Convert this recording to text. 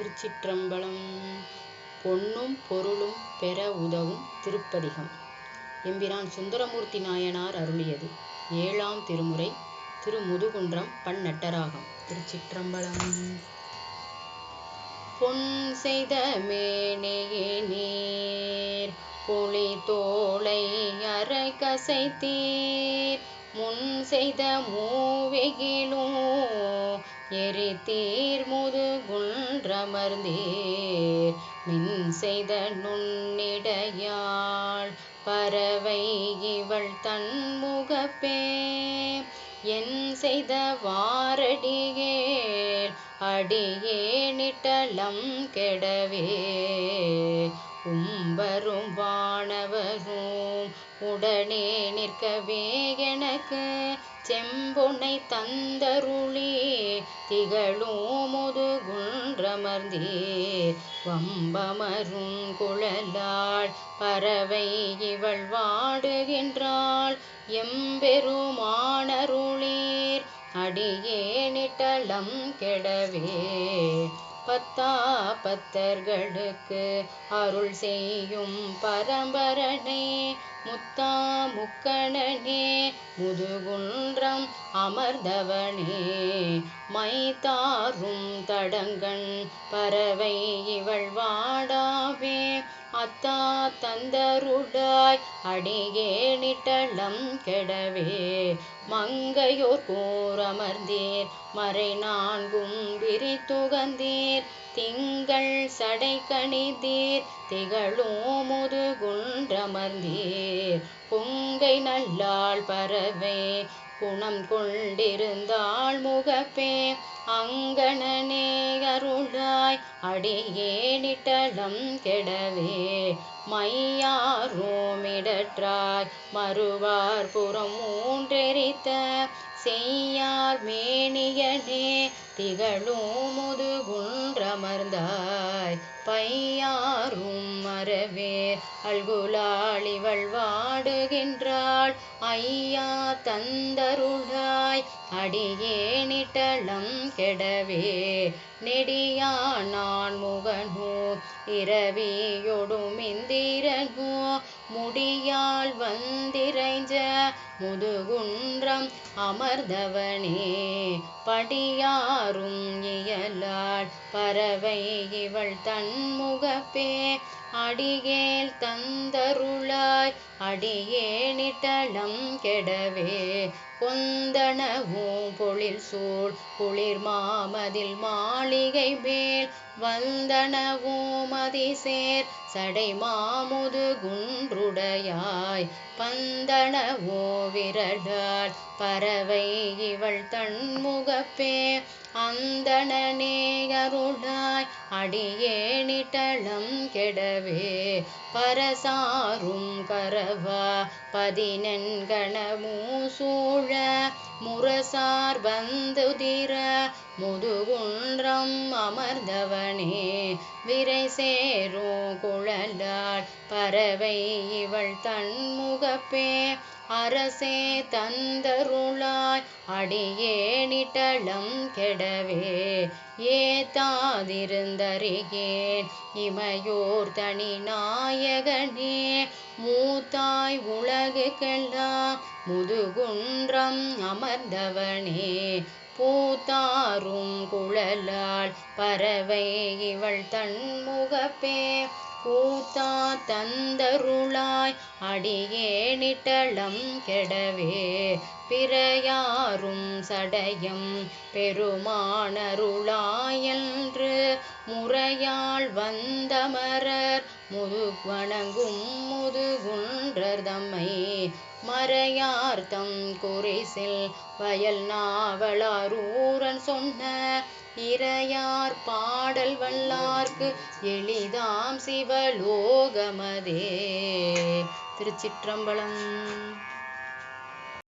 திருச்சிற்றம்பலம் பொன்னும் பொருளும் பெற உதவும் திருப்பதிகம். எம்பிரான் சுந்தரமூர்த்தி நாயனார் அருளியது. ஏழாம் திருமுறை திருமுதுகுன்றம் பன்னட்டராகம் திருச்சிற்றம்பலம். பொன் செய்த மேனையே நீர் புலி தோளை அரை கசைத்தீர் முன் செய்த மூவெகிலும் எரித்தீர் முதுகுன்றமர்ந்தீர். மின் செய்த நுண்ணிடையாள் பறவை இவள் தன்முகப்பே என் செய்த வாரடியேல் அடியே நிட்டலம் கெடவே. கும்பரும் வானவரும் உடனே நிற்கவே எனக்கு செம்பொன்னை தந்தருளே. திகழும் முதுகுன்றமர்ந்தீர் வம்பமரும் குழலாள் பறவை இவள் வாடுகின்றாள். எம்பெருமானருளீர். அடியேனிட்டலம் கெடவே. பத்தாபத்தர்களுக்கு அருள் செய்யும் பரம்பரனே முத்தா முக்கணனே முதுகுன்றம் அமர்ந்தவனே. மைத்தாரும் தடங்கண் பறவை இவள் வாடாவே அத்தா தந்தருடாய் அடியேனிட்டலம் கெடவே. மங்கையோர் கூறமர்ந்தீர் மறை நான்கும் விரித்துகந்தீர் திங்கள் சடை கணிதீர் திகழும் முதுகுன்றமர்ந்தீர். பொங்கை நல்லாள் பறவை குணம் கொண்டிருந்தாள் முகப்பே. அங்கணனே அருளாய் அடியேனிட்டலம் கெடவே. மையாரோமிடற்றாய் மறுவார் புறம் மூன்றெரித்த. செய்யார் மேனியனே திகழும் முதுகுன்றமர்ந்தாய். பையாரும் மறவே அல்குலாளிவள் வாடுகின்றாள். ஐயா தந்தருளாய் அடியேனிட்டலம் கெடவே. நெடியா நான் முகனோ இரவியொடும் இந்திரனோ முடியால் வந்திரைஞ்ச முதுகுன்றம் அமர்ந்தவனே படியாரும் இயலாள் பறவை இவள் தன்முகப்பே அடியேல் தந்தருளாய் அடியேனிட்டலம் கெடவே கொந்தனவும் பொழில் சூழ் குளிர் மாமதில் மாளிகை மேல் வந்தனவும் அதிசேர் சடை மாமுது குன்று குன்றுடையாய் பந்தனவோ விரடாள் பறவை இவள் தன்முகப்பே அந்தணனே அடியேனிட்டளம் கெடவே பரசாரும் கரவா பதினெண்கணமும் சூழ முரசார் வந்துதிர முதுகுன்றம் அமர்ந்தவனே விரை சேரும் குழலாள் பறவை இவள் தன்முகப்பே அரசே தந்தருளாய் அடியேனிட்டலம் கெடவே ஏத்தாதிருந்தறிகேன் இமையோர் தனி நாயகனே மூத்தாய் உலகுக்கெல்லாம் முதுகுன்றம் அமர்ந்தவனே பூத்தாரும் குழலால் பறவை இவள் தன்முகப்பே கூத்தா தந்தருளாய் அடியேனிட்டலம் கெடவே. பிறையாரும் சடையம் பெருமானருளாயன்று முறையால் வந்தமரர் முதுவணங்கும் முதுகுன்றர் தம்மை மறையார்த்தம் குறைசில் வயல் நாவலாரூரன் சொன்ன இறையார் பாடல் வல்லார்க்கு எளிதாம் சிவலோகமதே. திருச்சிற்றம்பலம்.